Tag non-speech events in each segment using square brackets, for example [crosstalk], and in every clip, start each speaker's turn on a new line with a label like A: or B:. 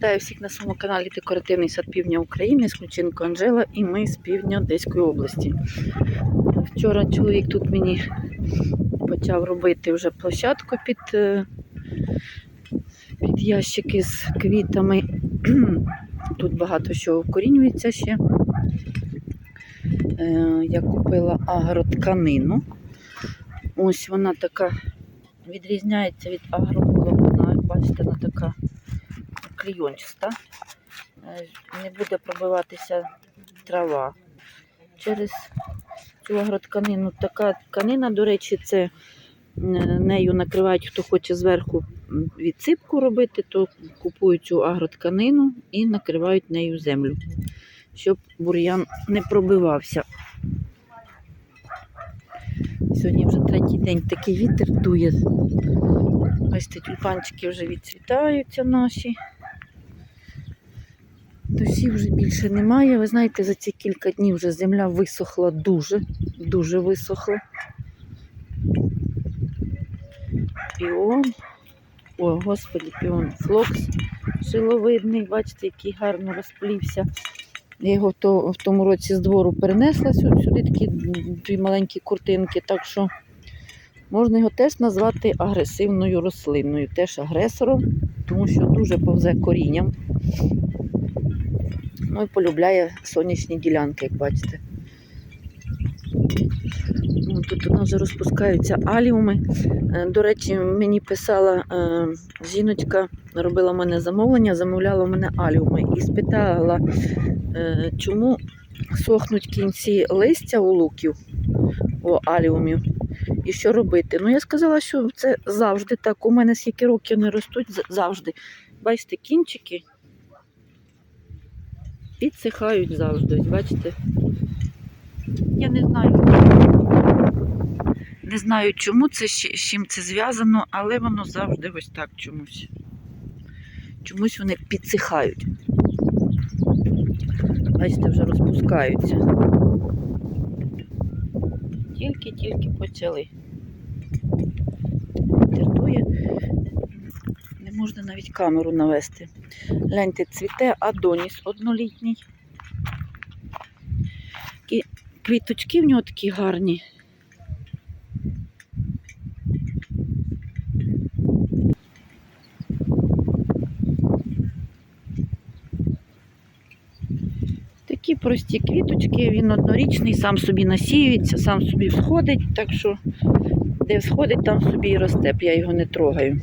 A: Вітаю всіх на своєму каналі Декоративний сад Півдня України з Ключенко Анжела і ми з півдня Одеської області. Вчора чоловік тут мені почав робити вже площадку під, е, під ящики з квітами. [clears throat] Тут багато що вкорінюється ще. Е, Я купила агротканину. Ось вона така відрізняється від агроволокна. Бачите, вона така клейончаста. Е, Не буде пробиватися трава. Через цю агротканину така тканина, до речі, це е, нею накривають, хто хоче зверху відсипку робити, то купують цю агротканину і накривають нею землю, щоб бур'ян не пробивався. Сьогодні вже третій день такий вітер дує. Бачите, тюльпанчики вже відцвітаються наші. Досі вже більше немає. Ви знаєте, за ці кілька днів вже земля висохла дуже, дуже висохла. Піон. О, господи, піон. Флокс шиловидний, бачите, який гарно розплівся. Я його то, в тому році з двору перенесла сюди такі дві маленькі куртинки, так що можна його теж назвати агресивною рослиною, теж агресором, тому що дуже повзе корінням. Ну і полюбляє сонячні ділянки, як бачите. Ну, Тут у нас вже розпускаються аліуми. Е, До речі, мені писала е, жіночка, робила мене замовлення, замовляла мене аліуми і спитала, е, чому сохнуть кінці листя у луків, у аліумів, і що робити. Ну, я сказала, що це завжди так. У мене скільки років не ростуть, завжди. Бачите, кінчики підсихають завжди. Бачите? Я не знаю. Не знаю, чому це, з з чим це зв'язано, але воно завжди ось так чомусь. Чомусь вони підсихають. Бачите, вже розпускаються. Тільки-тільки почали. Вітер дує. Не можна навіть камеру навести. Гляньте, цвіте Адоніс однолітній. Такі квіточки в нього такі гарні. Такі прості квіточки, він однорічний, сам собі насіюється, сам собі всходить, так що де всходить, там собі і росте, я його не трогаю.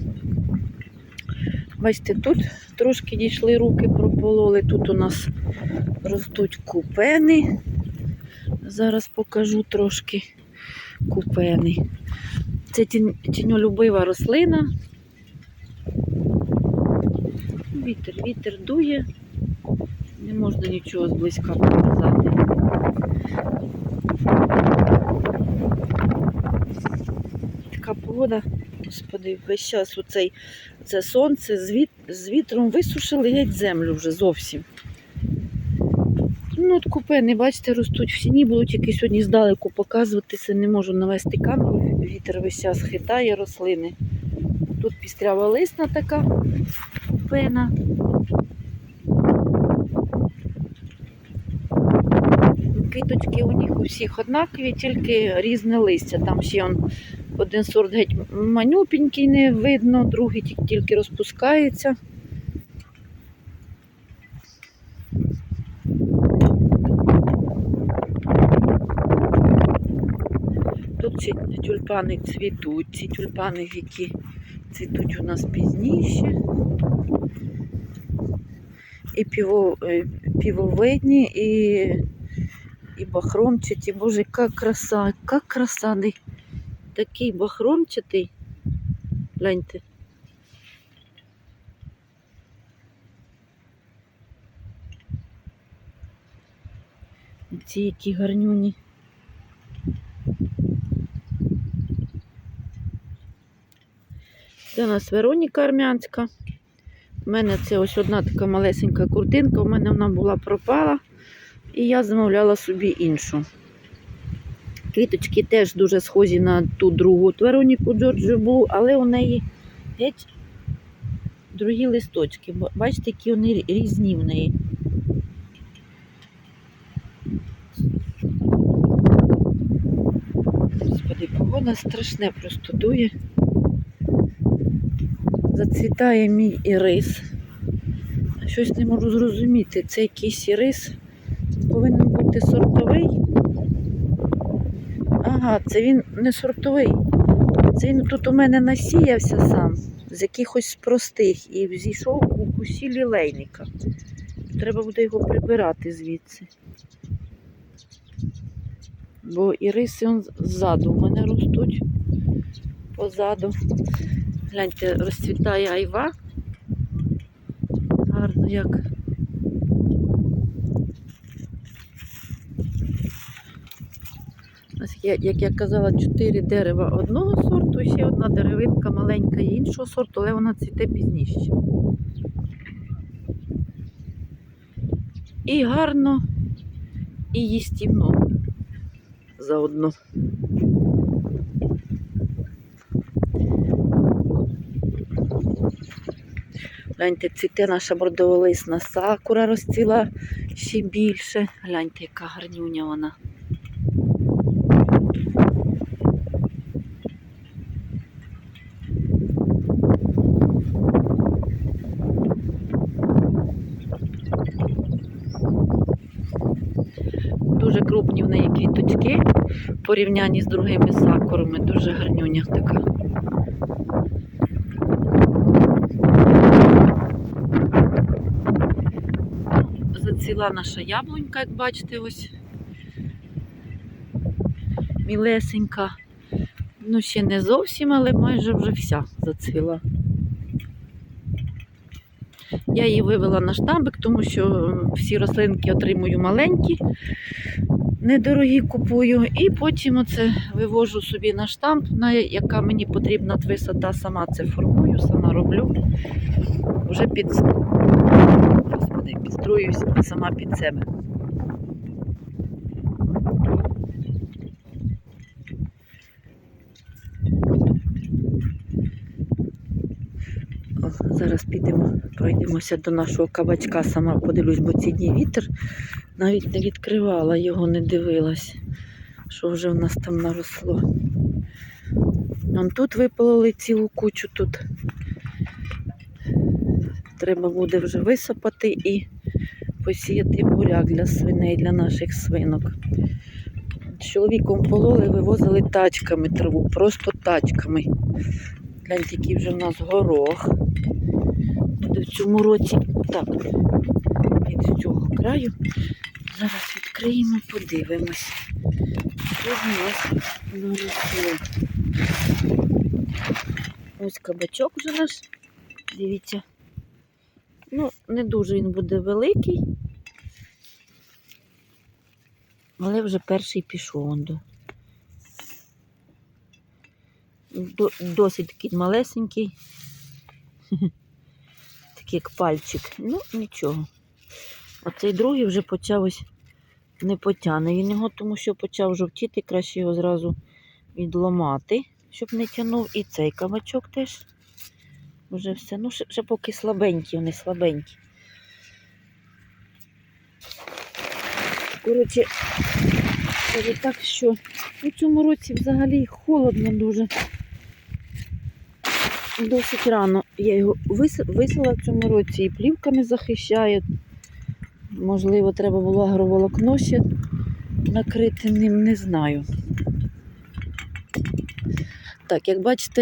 A: Бачите, тут трошки дійшли руки, пропололи. Тут у нас ростуть купени. Зараз покажу трошки купени. Це тінь- тіньолюбива рослина. Вітер, вітер дує. Не можна нічого зблизька показати. Така погода, господи, весь час оцей, це сонце з, віт, з вітром висушили геть землю вже зовсім. Ну, от купини, бачите, ростуть в сіні, буду тільки сьогодні здалеку показуватися, не можу навести камеру, вітер весь час хитає рослини. Тут пістрява лисна така купина. Квіточки у них у всіх однакові, тільки різне листя. Там ще он, один сорт геть манюпенький не видно, другий тільки- тільки розпускається. Тут ці тюльпани цвітуть, ці тюльпани, які цвітуть у нас пізніше. І е, півовидні, і, і бахромчаті. Боже, яка краса, яка краса. Такий бахромчатий. Гляньте. Ці які гарнюні. Це у нас Вероніка Армянська. У мене це ось одна така малесенька куртинка, у мене вона була пропала, і я замовляла собі іншу. Квіточки теж дуже схожі на ту другу Вероніку Джорджу Блу, але у неї геть другі листочки. Бачите, які вони рі- різні в неї. Господи, погода страшне просто дує. Зацвітає мій ірис. Щось не можу зрозуміти. Це якийсь ірис. Повинен бути сортовий. Ага, це він не сортовий. Це він тут у мене насіявся сам з якихось простих і взійшов у кусі лілейника. Треба буде його прибирати звідси. Бо іриси он ззаду у мене ростуть. Позаду. Гляньте, розцвітає айва. Гарно як. Ось я- Як я казала, чотири дерева одного сорту, і ще одна деревинка маленька іншого сорту, але вона цвіте пізніше. І гарно, і їстівно заодно. Гляньте, цвіте наша бордоволисна сакура розцвіла ще більше. Гляньте, яка гарнюня вона. Дуже крупні в неї квіточки в порівнянні з другими сакурами. Дуже гарнюня така. Зацвіла наша яблунька, як бачите, ось мілесенька. Ну, ще не зовсім, але майже вже вся зацвіла. Я її вивела на штамбик, тому що всі рослинки отримую маленькі, недорогі купую. І потім оце вивожу собі на штамп, на яка мені потрібна висота, сама це формую, сама роблю. Вже під, Господи, сама під себе. О, зараз підемо, пройдемося до нашого кабачка. Сама подивлюсь, бо ці дні вітер. Навіть не відкривала його, не дивилась, що вже в нас там наросло. Вон тут випалили цілу кучу тут. Треба буде вже висипати і посіяти буряк для свиней, для наших свинок. З чоловіком пололи, вивозили тачками траву, просто тачками. Гляньте, який вже в нас горох. Буде в цьому році. Так, від цього краю. Зараз відкриємо, подивимось. Що в нас наросло. Ось кабачок вже наш. Дивіться. Ну, не дуже він буде великий. Але вже перший пішов. До- Досить такий малесенький. [laughs] Як пальчик. Ну, нічого. Оцей другий вже почав ось не потягне він його, тому що почав жовтіти, краще його зразу відломати, щоб не тягнув. І цей кабачок теж. Вже все. Ну, ще, ще поки слабенькі, вони слабенькі. Коротше, кажу так, що у цьому році взагалі холодно дуже. Досить рано я його вис- висила в цьому році і плівками захищає. Можливо, треба було агроволокно ще накрити ним, не знаю. Так, як бачите,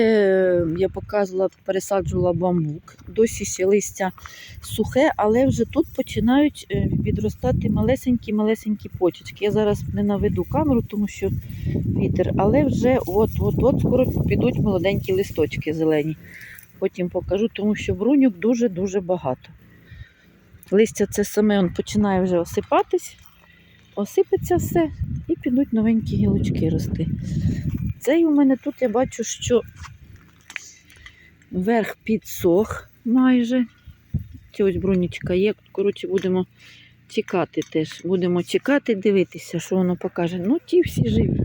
A: я показувала, пересаджувала бамбук. Досі ще листя сухе, але вже тут починають е, відростати малесенькі-малесенькі почечки. Я зараз не наведу камеру, тому що вітер, але вже от-от-от скоро підуть молоденькі листочки зелені. Потім покажу, тому що бруньок дуже-дуже багато. Листя це саме он починає вже осипатись, осипеться все і підуть новенькі гілочки рости. Цей у мене тут я бачу, що верх підсох майже. Ось брунічка є. Коротше, будемо чекати теж. Будемо чекати, дивитися, що воно покаже. Ну, ті всі живі.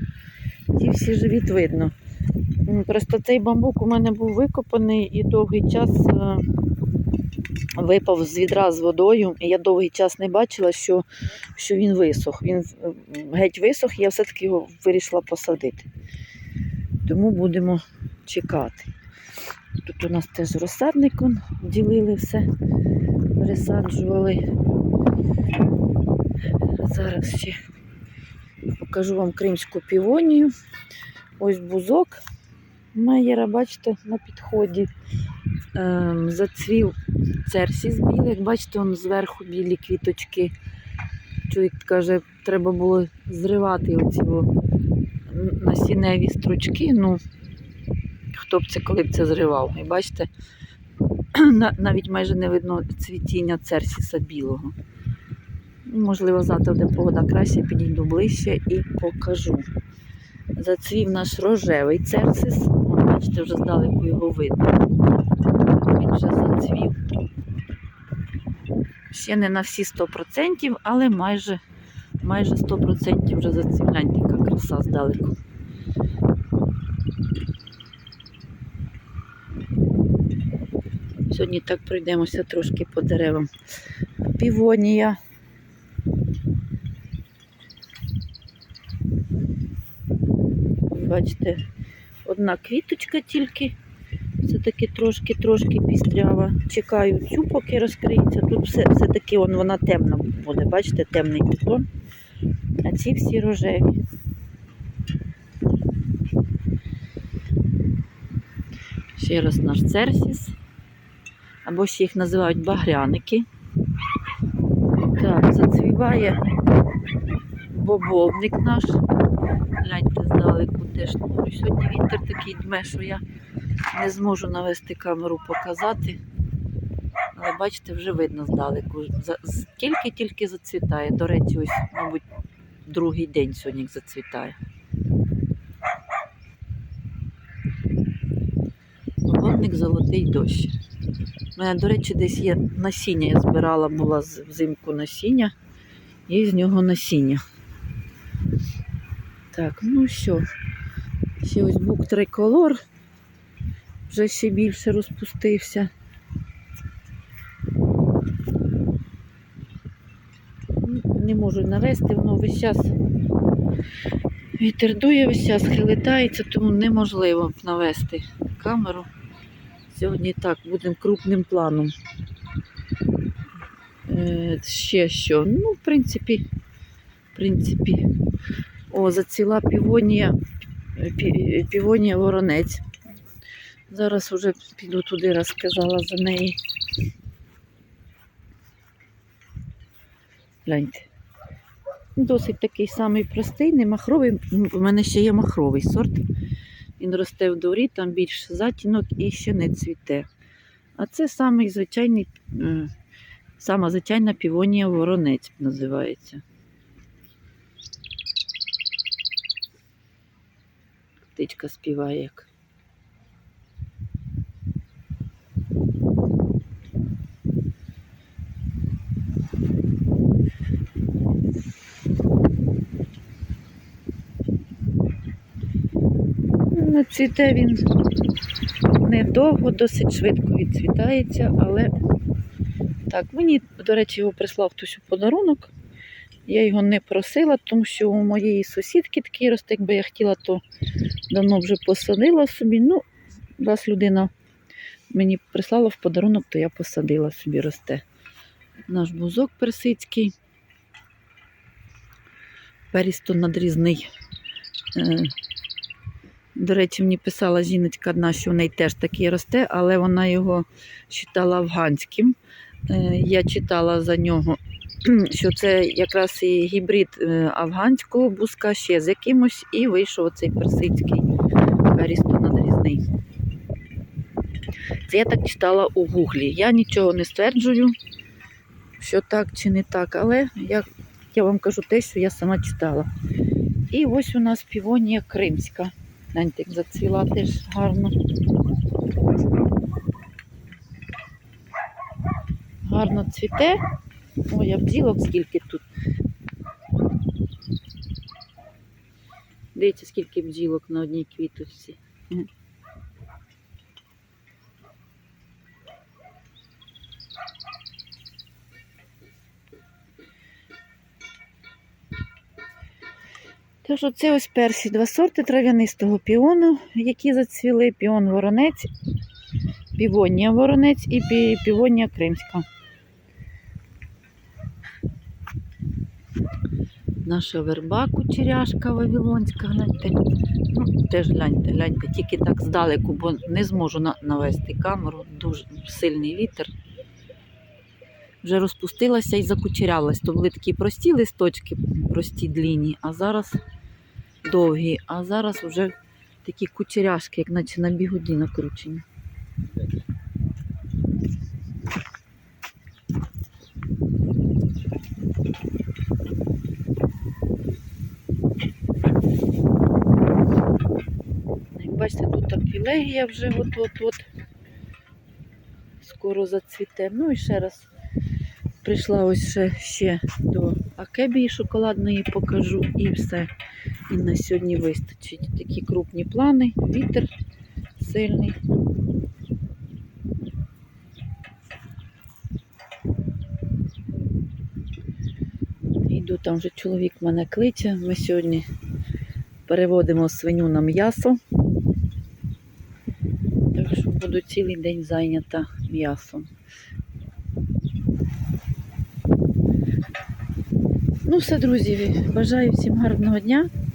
A: Ті всі живі видно. Просто цей бамбук у мене був викопаний і довгий час е, випав з відра з водою, і я довгий час не бачила, що, що він висох. Він е, геть висох, я все-таки його вирішила посадити. Тому будемо чекати. Тут у нас теж розсадником ділили все, пересаджували. Зараз ще покажу вам кримську півонію. Ось бузок Меєра, бачите, на підході. Ем, зацвів церсіс білий. Бачите, он зверху білі квіточки. Чоловік каже, треба було зривати оці насінневі стручки. Ну, хто б це коли б це зривав. І бачите, [clears throat] навіть майже не видно цвітіння церсіса білого. Можливо, завтра буде погода краще, підійду ближче і покажу. Зацвів наш рожевий церсис. Бачите, вже здалеку його видно. Він вже зацвів. Ще не на всі 100%, але майже, майже 100% вже зацвів. Краса здалеку. Сьогодні так пройдемося трошки по деревам. Півонія. Бачите, одна квіточка тільки. Все-таки трошки-трошки пістрява. Чекаю цю, поки розкриється. Тут все, все-таки вон, вона темна буде, бачите, темний бутон. А ці всі рожеві. Ще раз наш церсіс. Або ще їх називають багряники. Так, зацвіває бобовник наш. Гляньте здалеку теж. Сьогодні вітер такий дме, що я не зможу навести камеру показати. Але бачите, вже видно здалеку. Тільки-тільки зацвітає. До речі, ось, мабуть, другий день сьогодні зацвітає. Водник золотий дощ. У мене, до речі, десь є насіння. Я збирала була взимку насіння. І з нього насіння. Так, ну що, ще ось бук триколор вже ще більше розпустився. Не можу навести, воно весь час вітер дує, весь час хилитається, тому неможливо навести камеру. Сьогодні так, будемо крупним планом. Е, ще що? Ну, в принципі, в принципі, о, заціла півонія, пі- півонія воронець. Зараз вже піду туди, розказала за неї. Гляньте. Досить такий самий простий, не махровий. У мене ще є махровий сорт. Він росте в дворі, там більш затінок і ще не цвіте. А це самий звичайний, е, сама звичайна півонія воронець називається. Птичка співає як. Ну, Цвіте він недовго, досить швидко відцвітається, але так, мені, до речі, його прислав хтось у подарунок. Я його не просила, тому що у моєї сусідки такий росте, якби я хотіла, то давно вже посадила собі. Ну, раз людина мені прислала в подарунок, то я посадила собі росте. Наш бузок персидський. Перісто надрізний. До речі, мені писала жіночка одна, що в неї теж такий росте, але вона його вважала афганським. Е, Я читала за нього, [clears throat] що це якраз і гібрид е, афганського бузка ще з якимось, і вийшов оцей персидський арістонадрізний. Це я так читала у гуглі. Я нічого не стверджую, що так чи не так, але я, я вам кажу те, що я сама читала. І ось у нас півонія кримська. Гляньте, зацвіла теж гарно. Гарно цвіте. Ой, а бджілок скільки тут. Дивіться, скільки бджілок на одній квіточці. Тож оце ось перші два сорти трав'янистого піону, які зацвіли. Піон воронець, півонія воронець і пі- півонія кримська. Наша верба кучеряшка вавилонська, гляньте. Ну, теж гляньте, гляньте, тільки так здалеку, бо не зможу навести камеру. Дуже сильний вітер. Вже розпустилася і закучерялась. То були такі прості листочки, прості длінні, а зараз довгі, а зараз вже такі кучеряшки, як наче на бігуді накручені. Бачите, тут апілегія вже от-от-от. Скоро зацвіте. Ну і ще раз прийшла ось ще, ще до акебії шоколадної покажу і все. І на сьогодні вистачить. Такі крупні плани, вітер сильний. Йду, там вже чоловік мене кличе. Ми сьогодні переводимо свиню на м'ясо. Так що буду цілий день зайнята м'ясом. Ну все, друзі, бажаю всім гарного дня.